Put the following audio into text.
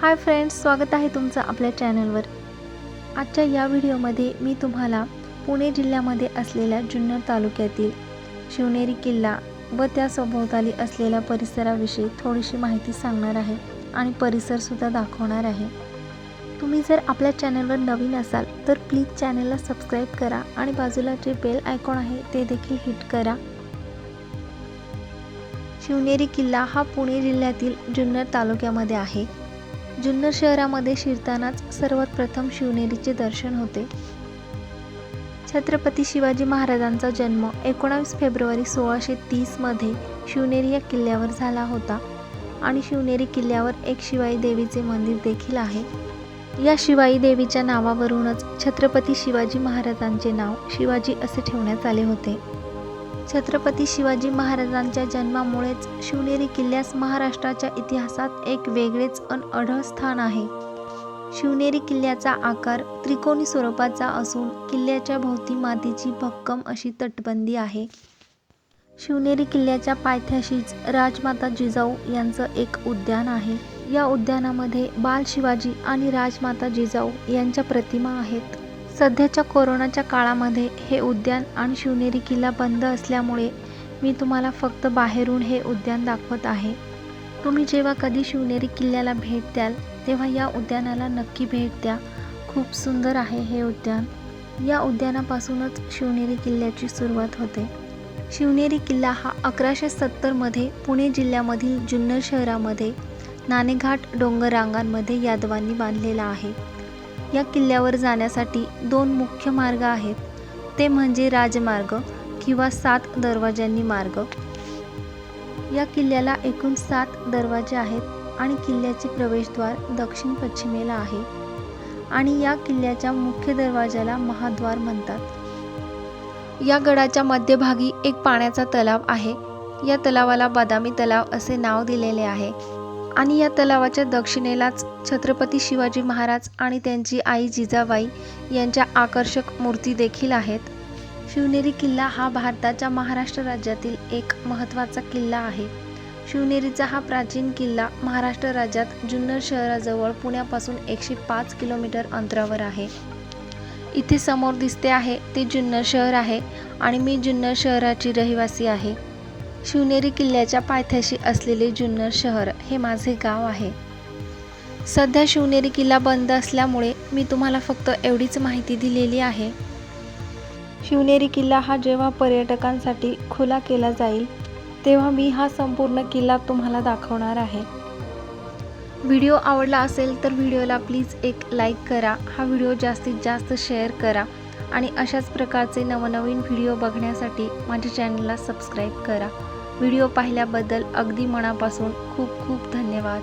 Hi friends स्वागत आहे तुमचं आपल्या चॅनलवर. आजच्या या व्हिडिओमध्ये मी तुम्हाला पुणे जिल्ह्यामध्ये असलेल्या जुन्नर तालुक्यातील शिवनेरी किल्ला व त्या सभोवताली असलेल्या परिसराविषयी थोडीशी माहिती सांगणार आहे आणि परिसरसुद्धा दाखवणार आहे. तुम्ही जर आपल्या चॅनलवर नवीन असाल तर प्लीज चॅनलला सबस्क्राईब करा आणि बाजूला जे बेल आयकॉन आहे ते देखील हिट करा. शिवनेरी किल्ला हा पुणे जिल्ह्यातील जुन्नर तालुक्यामध्ये आहे. जुन्नर शहरामध्ये शिरतानाच सर्वात प्रथम शिवनेरीचे दर्शन होते. छत्रपती शिवाजी महाराजांचा जन्म एकोणावीस फेब्रुवारी सोळाशे तीसमध्ये शिवनेरी या किल्ल्यावर झाला होता आणि शिवनेरी किल्ल्यावर एक शिवाई देवीचे मंदिर देखील आहे. या शिवाई देवीच्या नावावरूनच छत्रपती शिवाजी महाराजांचे नाव शिवाजी असे ठेवण्यात आले होते. छत्रपती शिवाजी महाराजांच्या जन्मामुळेच शिवनेरी किल्ल्यास महाराष्ट्राच्या इतिहासात एक वेगळेच अन अढळ स्थान आहे. शिवनेरी किल्ल्याचा आकार त्रिकोणी स्वरूपाचा असून किल्ल्याच्या भोवती मातीची भक्कम अशी तटबंदी आहे. शिवनेरी किल्ल्याच्या पायथ्याशीच राजमाता जिजाऊ यांचं एक उद्यान आहे. या उद्यानामध्ये बाल शिवाजी आणि राजमाता जिजाऊ यांच्या प्रतिमा आहेत. सध्याच्या कोरोनाच्या काळामध्ये हे उद्यान आणि शिवनेरी किल्ला बंद असल्यामुळे मी तुम्हाला फक्त बाहेरून हे उद्यान दाखवत आहे. तुम्ही जेव्हा कधी शिवनेरी किल्ल्याला भेट द्याल तेव्हा या उद्यानाला नक्की भेट द्या. खूप सुंदर आहे हे उद्यान. या उद्यानापासूनच शिवनेरी किल्ल्याची सुरुवात होते. शिवनेरी किल्ला हा अकराशे सत्तरमध्ये पुणे जिल्ह्यामधील जुन्नर शहरामध्ये नाणेघाट डोंगर रांगांमध्ये यादवांनी बांधलेला आहे. या किल्ल्यावर जाण्यासाठी दोन मुख्य मार्ग आहेत. ते म्हणजे राजमार्ग किंवा सात दरवाज्यांनी मार्ग. या किल्ल्याला एकूण सात दरवाजे आहेत आणि किल्ल्याचे प्रवेशद्वार दक्षिण पश्चिमेला आहे आणि या किल्ल्याच्या मुख्य दरवाजाला महाद्वार म्हणतात. या गडाच्या मध्यभागी एक पाण्याचा तलाव आहे. या तलावाला बदामी तलाव असे नाव दिलेले आहे. आणि या तलावाच्या दक्षिणेलाच छत्रपती शिवाजी महाराज आणि त्यांची आई जिजाबाई यांच्या आकर्षक मूर्ती देखील आहेत. शिवनेरी किल्ला हा भारताच्या महाराष्ट्र राज्यातील एक महत्त्वाचा किल्ला आहे. शिवनेरीचा हा प्राचीन किल्ला महाराष्ट्र राज्यात जुन्नर शहराजवळ पुण्यापासून एकशे पाच किलोमीटर अंतरावर आहे. इथे समोर दिसते आहे ते जुन्नर शहर आहे आणि मी जुन्नर शहराची रहिवासी आहे. शिवनेरी किल्ल्याच्या पायथ्याशी असलेले जुन्नर शहर हे माझे गाव आहे. सध्या शिवनेरी किल्ला बंद असल्यामुळे मी तुम्हाला फक्त एवढीच माहिती दिलेली आहे. शिवनेरी किल्ला हा जेव्हा पर्यटकांसाठी खुला केला जाईल तेव्हा मी हा संपूर्ण किल्ला तुम्हाला दाखवणार आहे. व्हिडिओ आवडला असेल तर व्हिडिओला प्लीज एक लाईक करा हा व्हिडिओ जास्तीत जास्त शेअर करा आणि अशाच प्रकारचे नवनवीन व्हिडिओ बघण्यासाठी माझ्या चॅनलला सबस्क्राईब करा. व्हिडिओ पाहिल्याबद्दल अगदी मनापासून खूप खूप धन्यवाद.